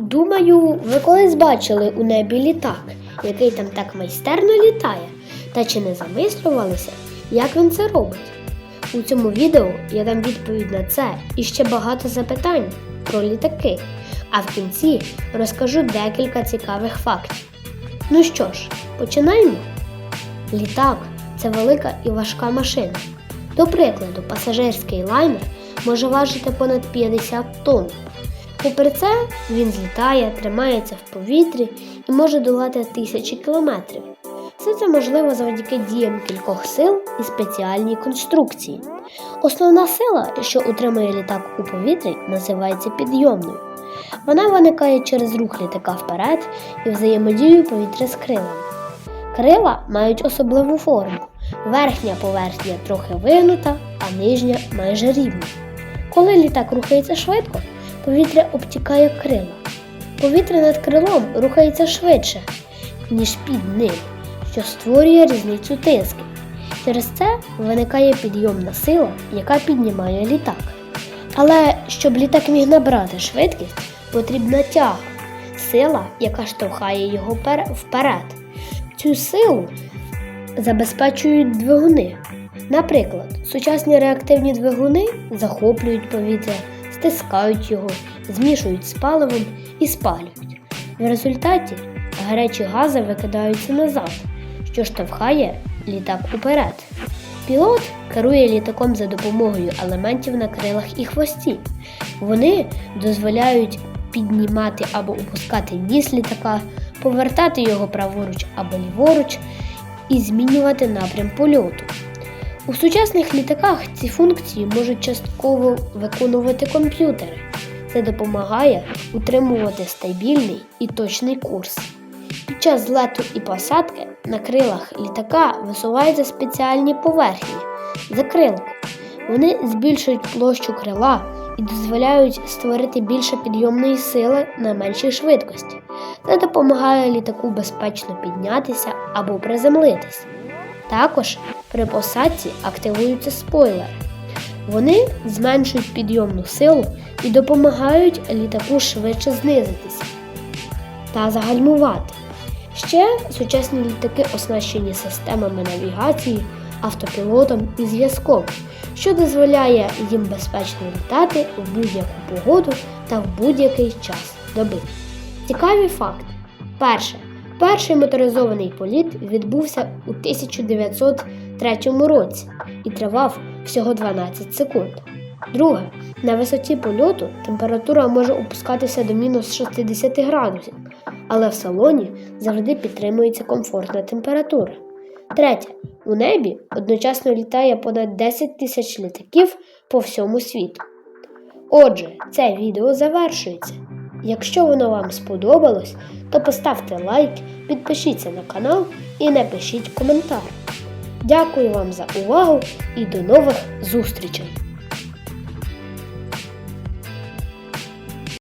Думаю, ви колись бачили у небі літак, який там так майстерно літає, та чи не замислювалися, як він це робить? У цьому відео я дам відповідь на це і ще багато запитань про літаки, а в кінці розкажу декілька цікавих фактів. Ну що ж, починаємо. Літак це велика і важка машина. До прикладу, пасажирський лайнер може важити понад 50 тонн. Попри це, він злітає, тримається в повітрі і може долати тисячі кілометрів. Все це можливо завдяки діям кількох сил і спеціальній конструкції. Основна сила, що утримує літак у повітрі, називається підйомною. Вона виникає через рух літака вперед і взаємодію повітря з крилами. Крила мають особливу форму. Верхня поверхня трохи вигнута, а нижня майже рівна. Коли літак рухається швидко, повітря обтікає крила. Повітря над крилом рухається швидше, ніж під ним, що створює різницю тисків. Через це виникає підйомна сила, яка піднімає літак. Але щоб літак міг набрати швидкість, потрібна тяга, сила, яка штовхає його вперед. Цю силу забезпечують двигуни. Наприклад, сучасні реактивні двигуни захоплюють повітря, стискають його, змішують з паливом і спалюють. В результаті гарячі гази викидаються назад, що штовхає літак уперед. Пілот керує літаком за допомогою елементів на крилах і хвості. Вони дозволяють піднімати або опускати ніс літака, повертати його праворуч або ліворуч і змінювати напрям польоту. У сучасних літаках ці функції можуть частково виконувати комп'ютери. Це допомагає утримувати стабільний і точний курс. Під час злету і посадки на крилах літака висуваються спеціальні поверхні закрилки. Вони збільшують площу крила і дозволяють створити більше підйомної сили на меншій швидкості. Це допомагає літаку безпечно піднятися або приземлитись. Також при посадці активуються спойлери. Вони зменшують підйомну силу і допомагають літаку швидше знизитися та загальмувати. Ще сучасні літаки оснащені системами навігації, автопілотом і зв'язком, що дозволяє їм безпечно літати в будь-яку погоду та в будь-який час доби. Цікаві факти. Перше. Перший моторизований політ відбувся у 1903 році і тривав всього 12 секунд. Друге, на висоті польоту температура може опускатися до мінус 60 градусів, але в салоні завжди підтримується комфортна температура. Третє, у небі одночасно літає понад 10 тисяч літаків по всьому світу. Отже, це відео завершується. Якщо воно вам сподобалось, то поставте лайк, підпишіться на канал і напишіть коментар. Дякую вам за увагу і до нових зустрічей!